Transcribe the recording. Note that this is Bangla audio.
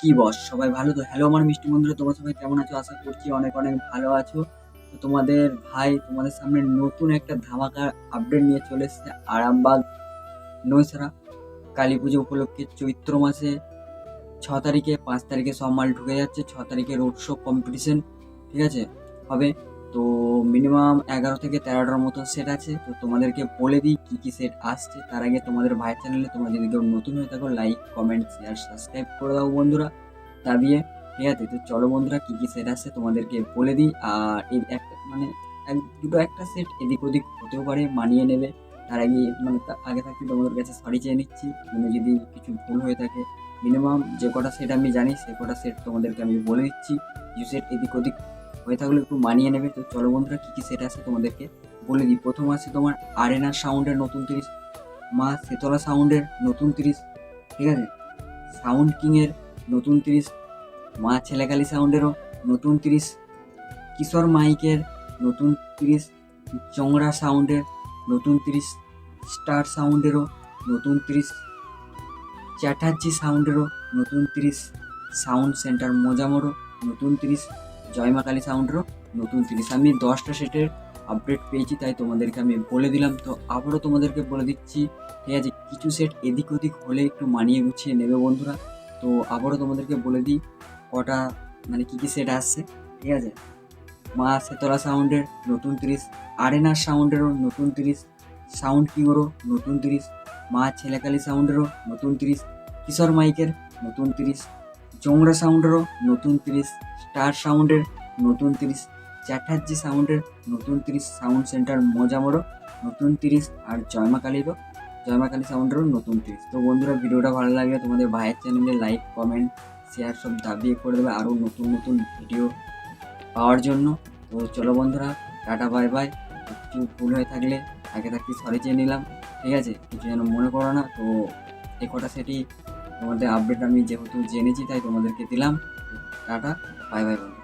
কি বস সবাই ভালো তো? হ্যালো আমার মিষ্টি বন্ধুরা, তোমরা সবাই কেমন আছো? আশা করছি অনেক অনেক ভালো আছো। তো তোমাদের ভাই, তোমাদের সামনে নতুন একটা ধামাকা আপডেট নিয়ে চলে এসেছে, আরামবাগ, নৈসারা। কালী পুজো উপলক্ষে চৈত্র মাসে ছ তারিখে পাঁচ তারিখে সব মাল ঢুকে যাচ্ছে, ছ তারিখে রোড শো কম্পিটিশন ঠিক আছে? হবে। তো মিনিমাম এগারো থেকে তেরোটার মতো সেট আছে। তো তোমাদেরকে বলে দিই কী কী সেট আসছে। তার আগে তোমাদের ভাইয়ের চ্যানেলে তোমরা যদি কেউ নতুন হয়ে থাকো লাইক কমেন্ট শেয়ার সাবস্ক্রাইব করে দাও বন্ধুরা। তা দিয়ে ঠিক আছে? তো চলো বন্ধুরা, কী কী সেট আসছে তোমাদেরকে বলে দিই। আর এই একটা মানে এক দুটো একটা সেট এদিক ওদিক হতেও পারে, মানিয়ে নেবে। তার আগে মানে আগে থাকতে তোমাদের কাছে সরি চেয়ে নিচ্ছি। মানে যদি কিছু ভুল হয়ে থাকে মিনিমাম যে কটা সেট আমি জানি, সে কটা সেট তোমাদেরকে আমি বলে দিচ্ছি। কিছু সেট এদিক ওদিক হয়ে থাকলে একটু মানিয়ে নেবে। তো চলো বন্ধুরা, কী কী সেট আছে তোমাদেরকে বলে দিই। প্রথম আছে তোমার আরেনা সাউন্ডের নতুন তিরিশ, মা শেতলা সাউন্ডের নতুন তিরিশ, ঠিক আছে? সাউন্ড কিংয়ের নতুন তিরিশ, মা ছেলেকালী সাউন্ডেরও নতুন তিরিশ, কিশোর মাইকের নতুন তিরিশ, চংড়া সাউন্ডের নতুন তিরিশ, স্টার সাউন্ডেরও নতুন তিরিশ, চ্যাটার্জি সাউন্ডেরও নতুন তিরিশ, সাউন্ড সেন্টার মোজামোরও নতুন তিরিশ জয়মা কালী সাউন্ডেরও নতুন তিরিশ আমি দশটা সেটের আপডেট পেয়েছি, তাই তোমাদেরকে আমি বলে দিলাম। তো আবারও তোমাদেরকে বলে দিচ্ছি, ঠিক আছে? কিছু সেট এদিক ওদিক হলে একটু মানিয়ে গুছিয়ে নেবে বন্ধুরা। তো আবারও তোমাদেরকে বলে দিই, কটা মানে কী কী সেট আসছে, ঠিক আছে? মা সেতলা সাউন্ডের নতুন তিরিশ আরেনার সাউন্ডেরও নতুন তিরিশ সাউন্ড কিংয়েরও নতুন তিরিশ মা ছেলেকালী সাউন্ডেরও নতুন তিরিশ কিশোর মাইকের নতুন তিরিশ চোংরা সাউন্ডেরও নতুন তিরিশ, স্টার সাউন্ডের নতুন তিরিশ, চ্যাটার্জি সাউন্ডের নতুন তিরিশ সাউন্ড সেন্টার মজামোরও নতুন তিরিশ আর জয়মা কালীরও জয়মা কালী সাউন্ডেরও নতুন তিরিশ। তো বন্ধুরা, ভিডিওটা ভালো লাগলে তোমাদের ভাইয়ের চ্যানেলে লাইক, কমেন্ট, শেয়ার সব দাবিয়ে করে দেবে আরও নতুন নতুন ভিডিও পাওয়ার জন্য। তো চলো বন্ধুরা, টাটা, বাই বাই। একটু ভুল হয়ে থাকলে আগে থাকতে সরি চেয়ে নিলাম। ঠিক আছে, কিছু যেন মনে করো না, তো এই কটা সেটি তোমাদের আপডেট আমি যেহেতু জেনেছি তাই তোমাদেরকে দিলাম। টাটা বাই বাই বন্ধু